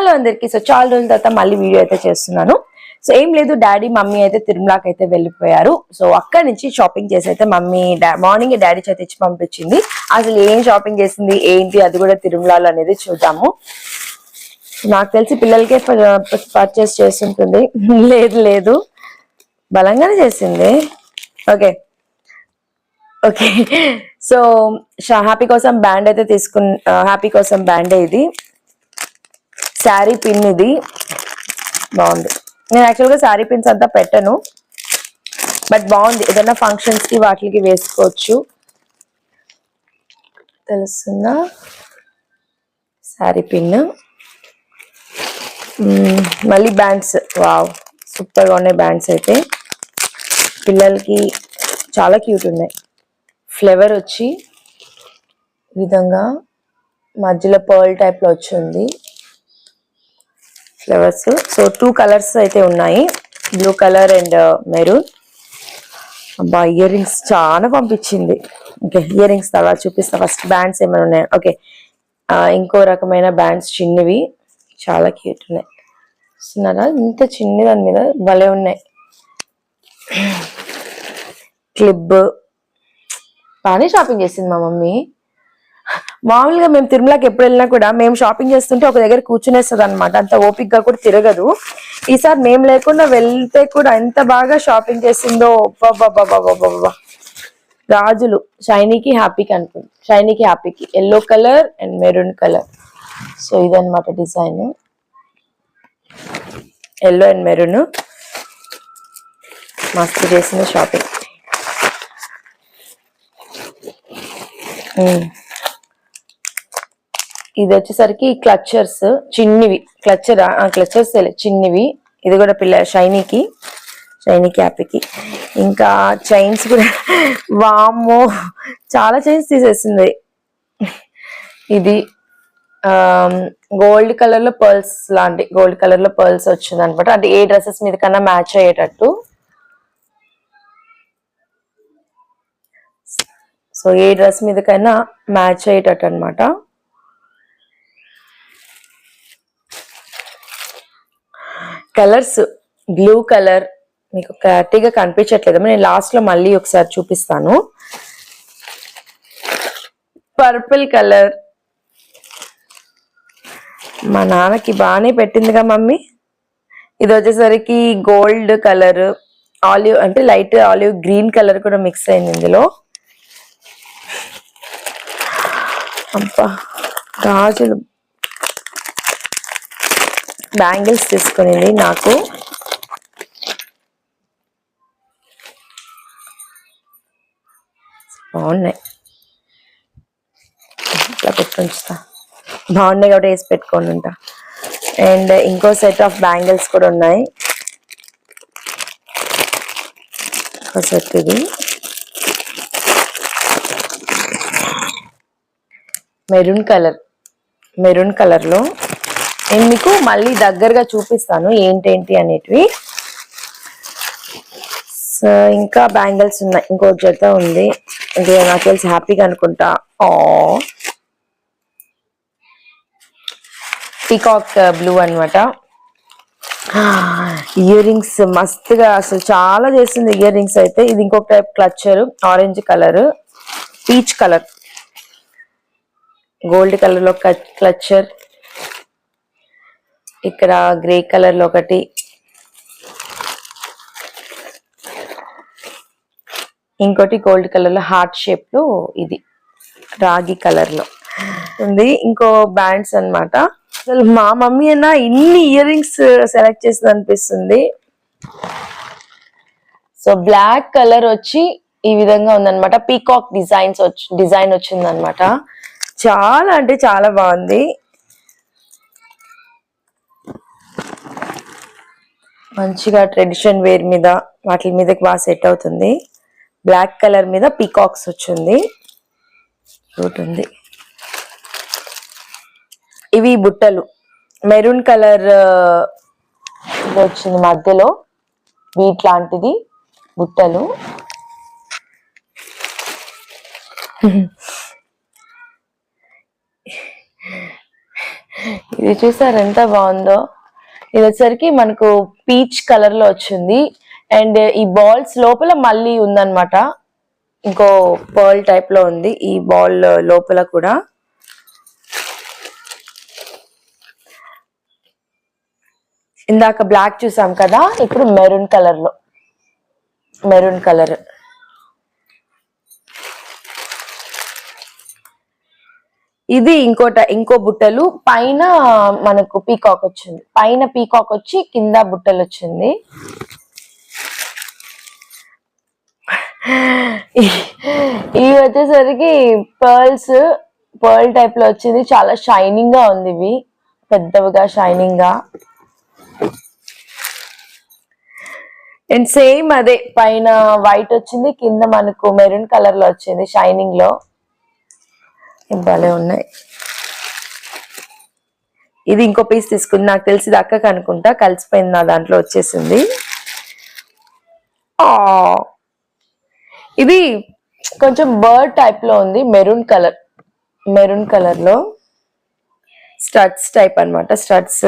Hello అందరికి so చాలా రోజుల తర్వాత మళ్ళీ వీడియో అయితే చేస్తున్నాను. సో ఏం లేదు డాడీ మమ్మీ అయితే తిరుమలకి అయితే వెళ్ళిపోయారు. సో అక్కడి నుంచి షాపింగ్ చేసి అయితే మమ్మీ మార్నింగ్ డాడీ చేతి ఇచ్చి పంపించింది. అసలు ఏం షాపింగ్ చేసింది ఏంటి అది కూడా తిరుమలలో అనేది చూద్దాము. నాకు తెలిసి పిల్లలకే పర్చేస్ చేస్తుంటుంది. లేదు లేదు. బలంగానే చేసింది. ఓకే. ఓకే. సో హ్యాపీ కోసం బ్యాండ్ అయితే తీసుకు హ్యాపీ కోసం బ్యాండ్ ఇది. శారీ పిన్ ఇది. బాగుంది. నేను యాక్చువల్గా శారీ పిన్స్ అంతా పెట్టను. బట్ బాగుంది. ఏదైనా ఫంక్షన్స్కి వాటికి వేసుకోవచ్చు. తెలుస్తుందా? శారీ పిన్ మళ్ళీ బ్యాండ్స్ వావ్ సూపర్గా ఉన్నాయి బ్యాండ్స్ అయితే. పిల్లలకి చాలా క్యూట్ ఉన్నాయి. ఫ్లేవర్ వచ్చి ఈ విధంగా మధ్యలో పర్ల్ టైప్లో వచ్చింది ఫ్లవర్స్ సో టూ కలర్స్ అయితే ఉన్నాయి. బ్లూ కలర్ అండ్ మెరూన్ అబ్బా ఇయర్ రింగ్స్ చాలా పంపించింది. ఓకే ఇయర్ రింగ్స్ తర్వాత చూపిస్తా. ఫస్ట్ బ్యాండ్స్ ఏమైనా ఉన్నాయి? ఓకే ఇంకో రకమైన బ్యాండ్స్ చిన్నవి. చాలా క్యూట్ ఉన్నాయి. చూస్తున్నారా? ఇంత చిన్న దాని మీద భలే ఉన్నాయి. క్లిబ్ బాగానే షాపింగ్ చేసింది మా మమ్మీ. మామూలుగా మేము తిరుమలకి ఎప్పుడు వెళ్ళినా కూడా మేము షాపింగ్ చేస్తుంటే ఒక దగ్గర కూర్చునేస్తుంది అనమాట అంత ఓపిక్గా కూడా తిరగదు. ఈసారి మేము లేకుండా వెళ్తే కూడా ఎంత బాగా షాపింగ్ చేసిందో బాబా రాజులు షైనీకి హ్యాపీకి అనుకుంది షైనీకి హ్యాపీకి. Yellow colour and maroon colour. So ఇదనమాట డిజైన్. Yellow and maroon. మస్తు చేసిన షాపింగ్ ఇది వచ్చేసరికి క్లచర్స్ చిన్నవి. క్లచర్ క్లచర్స్ చిన్నవి. ఇది కూడా పిల్ల షైనీకి షైనీ క్యాప్కి. ఇంకా చైన్స్ కూడా వామ్మో చాలా చైన్స్ తీసేసింది. ఇది గోల్డ్ కలర్లో పర్ల్స్ లాంటి గోల్డ్ కలర్లో పర్ల్స్ వచ్చింది అనమాట అంటే ఏ డ్రెస్సెస్ మీద కన్నా మ్యాచ్ అయ్యేటట్టు. సో ఏ డ్రెస్ మీదకైనా మ్యాచ్ అయ్యేటట్టు అనమాట కలర్స్ బ్లూ కలర్ మీకు క్లారిటీగా కనిపించట్లేదు. నేను లాస్ట్లో మళ్ళీ ఒకసారి చూపిస్తాను. పర్పుల్ కలర్ మా నాన్నకి బాగానే పెట్టిందిగా మమ్మీ. ఇది వచ్చేసరికి గోల్డ్ కలర్ ఆలివ్ అంటే లైట్ ఆలివ్ గ్రీన్ కలర్ కూడా మిక్స్ అయింది ఇందులో. అబ్బా గాజులు బ్యాంగిల్స్ తీసుకునింది నాకు. బాగున్నాయి. ఇట్లా పెట్టుకుంటా బాగున్నాయి కాబట్టి వేసి పెట్టుకొని ఉంటా. అండ్ ఇంకో సెట్ ఆఫ్ బ్యాంగిల్స్ కూడా ఉన్నాయి. ఒక సెట్ ఇది. Maroon colour. మెరూన్ కలర్లో నేను మీకు మళ్ళీ దగ్గరగా చూపిస్తాను ఏంటేంటి అనేటివి. సో ఇంకా బ్యాంగిల్స్ ఉన్నాయి. ఇంకో జత ఉంది. ఇది నాకు తెలిసి హ్యాపీగా అనుకుంటా. పీకాక్ బ్లూ అనమాట ఇయర్ రింగ్స్ మస్తుగా అసలు చాలా చేసింది ఇయర్ రింగ్స్ అయితే. ఇది ఇంకొక type clutcher orange colour peach colour. Gold కలర్లో క్లచర్ ఇక్కడ గ్రే కలర్లో ఒకటి. ఇంకోటి గోల్డ్ కలర్లో హార్ట్ షేప్లో ఇది రాగి కలర్లో. ఉంది. ఇంకో బ్యాండ్స్ అన్నమాట. అసలు మా మమ్మీ అన్న ఇన్ని ఇయర్ రింగ్స్ సెలెక్ట్ చేసింది అనిపిస్తుంది. సో బ్లాక్ కలర్ వచ్చి ఈ విధంగా ఉందనమాట పీకాక్ డిజైన్స్ వచ్చి డిజైన్ వచ్చిందనమాట చాలా అంటే చాలా బాగుంది. మంచిగా ట్రెడిషన్ వేర్ మీద వాటి మీదకి బాగా సెట్ అవుతుంది. బ్లాక్ కలర్ మీద పీకాక్స్ వచ్చింది. క్యూట్ ఉంది. ఇవి బుట్టలు. మెరూన్ కలర్ వచ్చింది మధ్యలో. వీట్ లాంటిది బుట్టలు. ఇది చూసారు ఎంత బాగుందో? ఇది వచ్చేసరికి మనకు పీచ్ కలర్లో వచ్చింది. అండ్ ఈ బాల్స్ లోపల మళ్ళీ ఉందన్నమాట. ఇంకో పర్ల్ టైప్లో ఉంది. ఈ బాల్ లోపల కూడా. ఇందాక బ్లాక్ చూసాం కదా ఇప్పుడు మెరూన్ కలర్లో మెరూన్ కలర్. ఇది ఇంకోట ఇంకో బుట్టలు. పైన మనకు పీకాక్ వచ్చింది. పైన పీకాక్ వచ్చి కింద బుట్టలు వచ్చింది. ఇవి వచ్చేసరికి పర్ల్స్ పర్ల్ టైప్లో వచ్చింది. చాలా షైనింగ్గా ఉంది ఇవి. పెద్దవిగా షైనింగ్గా. అండ్ సేమ్ అదే పైన వైట్ వచ్చింది. కింద మనకు మెరూన్ కలర్లో వచ్చింది షైనింగ్లో. భలే ఉన్నాయి. ఇది ఇంకో పీస్ తీసుకుంది నాకు తెలిసి ఇది అక్కకి అనుకుంటా కలిసిపోయింది నా దాంట్లో వచ్చేసింది. ఆ! ఇది కొంచెం బర్డ్ టైప్లో ఉంది మెరూన్ కలర్ మెరూన్ కలర్లో స్టడ్స్ టైప్ అన్నమాట studs.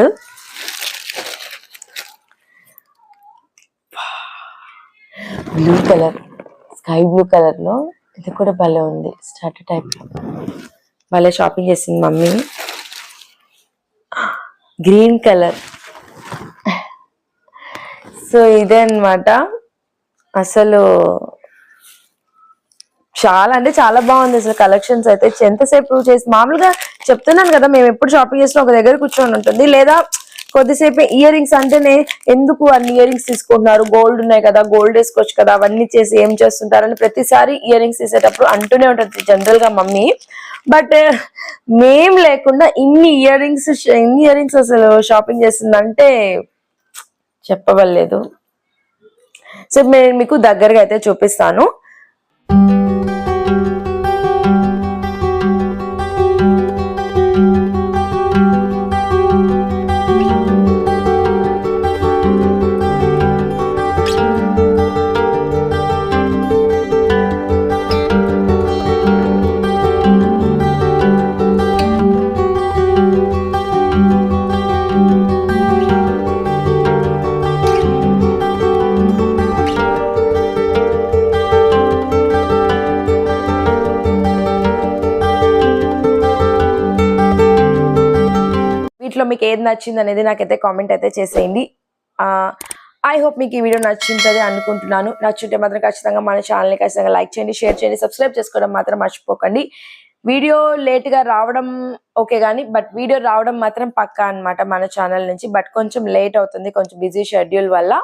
Blue colour sky blue కలర్లో ఇది కూడా భలే ఉంది స్టార్ట్ టైప్. లో భలే షాపింగ్ చేసింది మమ్మీ. గ్రీన్ కలర్ సో ఇదే అన్నమాట. అసలు చాలా అంటే చాలా బాగుంది అసలు కలెక్షన్స్ అయితే. ఎంతసేపు చేసి మామూలుగా చెప్తున్నాను కదా మేము ఎప్పుడు షాపింగ్ చేసినా ఒక దగ్గర కూర్చొని ఉంటుంది. లేదా కొద్దిసేపు ఇయర్ రింగ్స్ అంటేనే ఎందుకు అన్ని ఇయర్ రింగ్స్ తీసుకుంటున్నారు? గోల్డ్ ఉన్నాయి కదా గోల్డ్ వేసుకోవచ్చు కదా అవన్నీ చేసి ఏం చేస్తుంటారని ప్రతిసారి ఇయర్ రింగ్స్ తీసేటప్పుడు అంటూనే ఉంటుంది జనరల్గా మమ్మీ. బట్ మేం లేకుండా ఇన్ని ఇయర్ రింగ్స్ ఇన్ని ఇయర్ రింగ్స్ అసలు షాపింగ్ చేస్తుందంటే చెప్పవలేదు. సో నేను మీకు దగ్గరగా అయితే చూపిస్తాను. మీకు ఏది నచ్చింది అనేది నాకైతే కామెంట్ అయితే చేసేయండి. ఐ హోప్ మీకు ఈ వీడియో నచ్చిందని అనుకుంటున్నాను. నచ్చుంటే మాత్రం ఖచ్చితంగా మన ఛానల్ని ఖచ్చితంగా లైక్ చేయండి షేర్ చేయండి సబ్స్క్రైబ్ చేసుకోవడం మాత్రం మర్చిపోకండి. వీడియో లేట్గా రావడం ఓకే కానీ బట్ వీడియో రావడం మాత్రం పక్కా అన్నమాట మన ఛానల్ నుంచి. బట్ కొంచెం లేట్ అవుతుంది కొంచెం బిజీ షెడ్యూల్ వల్ల.